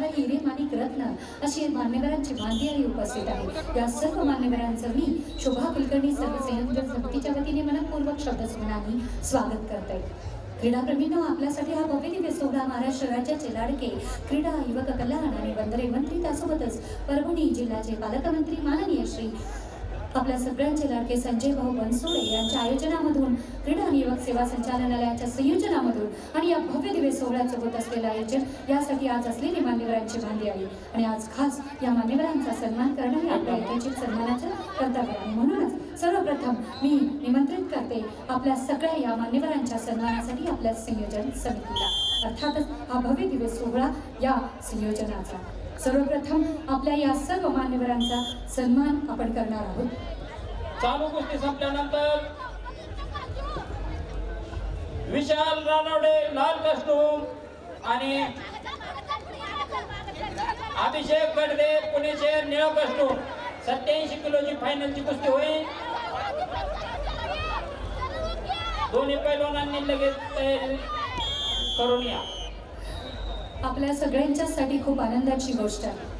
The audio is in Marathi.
असणारा हिरे माणिक रत्न अशी मान्यवरांची मांदियाळी उपस्थित आहे. या सर्व मान्यवरांचं मी शोभा कुलकर्णी सर्व संयोजन समितीच्या वतीने मनपूर्वक शब्दस्मरणाने स्वागत करते. क्रीडाप्रेमींनो आपल्यासाठी हा भव्य दिव्य सोहळा महाराष्ट्र राज्याचे लाडके क्रीडा युवक कल्याण आणि बंदरे मंत्री त्यासोबतच परभणी जिल्ह्याचे पालकमंत्री माननीय श्री आपल्या सगळ्यांचे लाडके संजय भाऊ बनसोडे यांच्या आयोजनामधून क्रीडा आणि युवक सेवा संचालनालयाच्या संयोजनामधून आणि या भव्य दिव्य सोहळ्याचं होत असलेलं आयोजन यासाठी आज असलेली मान्यवरांची भांडी आहे. आणि आज खास या मान्यवरांचा सन्मान करणं हे आपल्या ऐतिहासिक सन्मानाचं कर्तव्य आहे म्हणूनच सर्वप्रथम मी निमंत्रित करते आपल्या सगळ्या या मान्यवरांच्या सन्मानासाठी आपल्या संयोजन समितीला. अर्थातच हा भव्य दिवस सोहळा या संयोजनाचा. सर्वप्रथम आपल्या या सर्व मान्यवरांचा सन्मान आपण करणार आहोत. चालू गोष्टी संपल्यानंतर विशाल रानवडे लाल कस्टूम आणि अभिषेक गडदे पुणे शहर निळ कस्टूम. सत्याऐंशी किलोची फायनलची कुस्ती होईल. दोन्ही पैलवानांनी लगेच तयारी करून या. आपल्या सगळ्यांच्यासाठी खूप आनंदाची गोष्ट आहे.